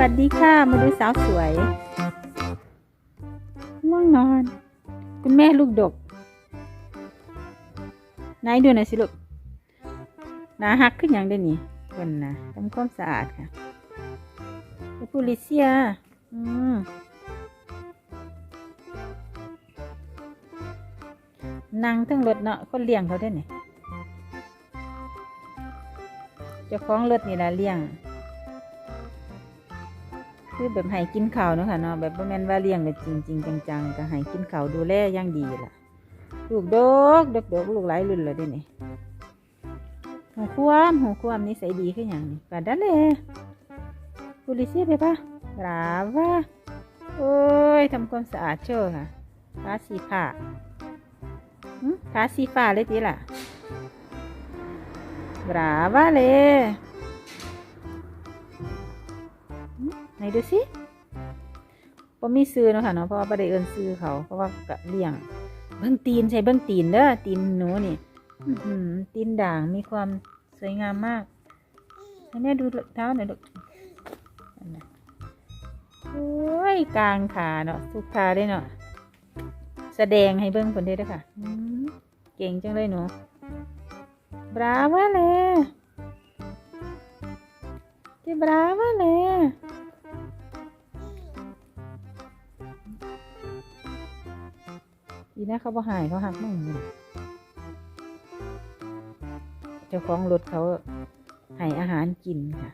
วัสดีค่ะ มาดูสาวสวยง่วงนอน คุณแม่ลูกดก ไหนดูหน่อยสิลูกนาหักขึ้นอย่างเดยวนี่คนนะทำความสะอาดค่ะเดปูลิเซีย อืมนั่งทั้งรถเนาะคนเลี้ยงเขาได้นี่เจ้าของรถนี่ละเลี้ยง คือแบบให้กินข้าวเนาะค่ะเนาะแบบบ่แม่นว่าเลี้ยงแบบจริงจริงจังๆก็ให้กินข้าวดูแลอย่างดีล่ะ ลูกดกดกดกลูกหลายรุ่นแล้วเด้นี่หูความหูความนิสัยดีขึ้นอย่างนี้กันได้เลยปุลิเซียไปปะบราว่าโอ้ยทำความสะอาดเชื่อค่ะทาสีผ้าทาสีฟ้าเลยทีล่ะบราว่าเลยไหนดูสิพอมีซื้อเนาะค่ะเนาะเพราะว่าประเดี๋ยวเอินซื้อเขาเพราะว่ากะเลี้ยง เบื้องตีนใช่เบื้องตีนเด้อตีนหนูนี่ตีนด่างมีความสวยงามมากให้แม่ดูเท้าหน่อยลูอันน่ะโอ้ยกลางขาเนาะทุกขาได้เนาะแสดงให้เบิ้งคนได้ด้วยค่ะเก่งจังเลยหนูบราวะเลยที่บราวะเลย อีนะเขาบ่หายเขาหักมั่งเจ้าของรถเขาให้อาหารกินค่ะ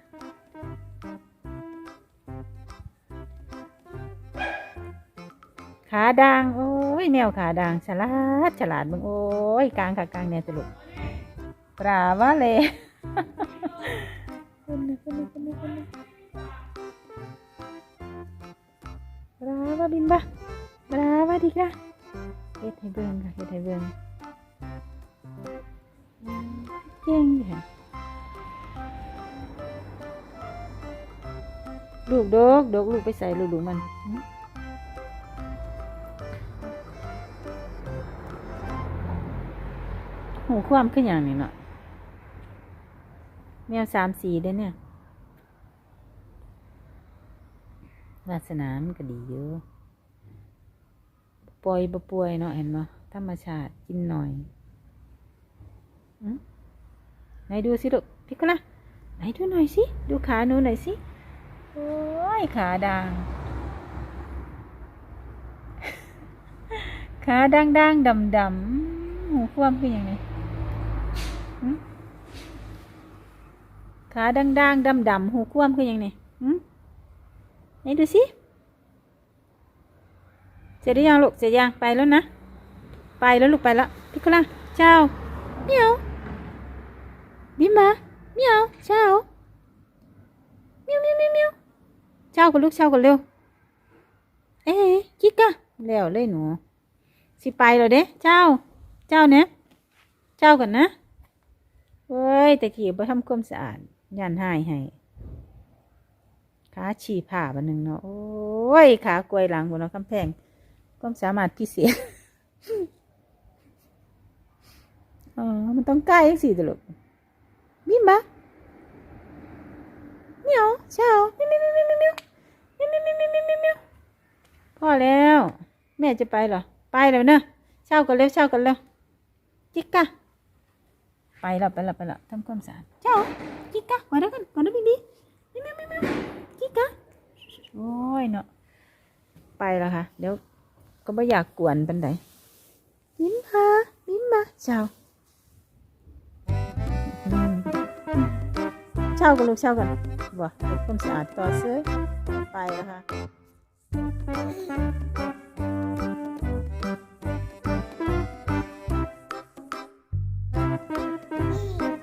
ขาด่าง โอ้ย แมวขาด่าง ฉลาด ฉลาดมึง โอ้ย กลางค่ะกลางเนี่ยสรุปปลาวะเลยคนนะคนนะคนนะคนนะปลาวะบินบะปลาวะดีค่ะ ฮ็ดให้เบิ่งค่ะเฮ็ดให้เบิ่งเก่งค่ะลูกดกดกลูกไปใส่ลูกดูมันหึหูความขึ้นอย่างนี้เนาะแมวสามสีเด้เนี่ย วาสนามันก็ดีอยู่ ป่วยบ่ป่วยเนาะเห็นบ่ธรรมชาติกินหน่อยไหนดูสิลูกพี่กุนะไหนดูหน่อยสิ ดูขาหนูหน่อยสิ โอ้ยขาด่างขาด่างด่างดำดำหูความเป็นยังไงขาด่างด่างดำดำหูความคือยังไงไหนดูสิ เสร็จหรือยังลูกเสร็จยังไปแล้วนะ ไปแล้วลูกไปแล้วพี่กุล่าเจ้าเมียวบิมมาเมียวเจ้าเมียวเมียวเมียวเมียวเจ้ากับลูกเจ้ากันเร็วเอ๊ะกิ๊กอะแล้วเลยหนูสิไปแล้วเด้เจ้า เจ้าเนี่ยเจ้ากันนะเว้ยแต่กี้บ่ทำความสะอาดยันหายให้ขาฉี่ผ่าบันหนึ่งเนาะโอ้ยขากลวยหลังบนเนาะกำแพง ความสามารถพิเศษอ๋อ มันต้องใกล้สิตลกบิมบะเมียวเช้าเมียวเมียวเมียวเมียวเมียวเมียวเมียวเมียวเมียวเมียวเมียวพอแล้ว แม่จะไปเหรอ ไปแล้วเนอะเช้ากันเร็วเช้ากันเร็วจิกกะไปแล้วไปแล้วไปแล้วทำความสะอาดเจ้าจิกกะมาด้วยกันมาด้วยบีบีเมียวเมียวเมียวเมียวจิกกะโอ้ยเนาะไปแล้วค่ะ เดี๋ยว ก็ไม่อยากกวนเป็นไดยิ้มค่ะยิ้มมาเช้าเช้ากันลูกเช้ากันบ่เก็บความสะอาดต่อเสื้อไปแล้วค่ะ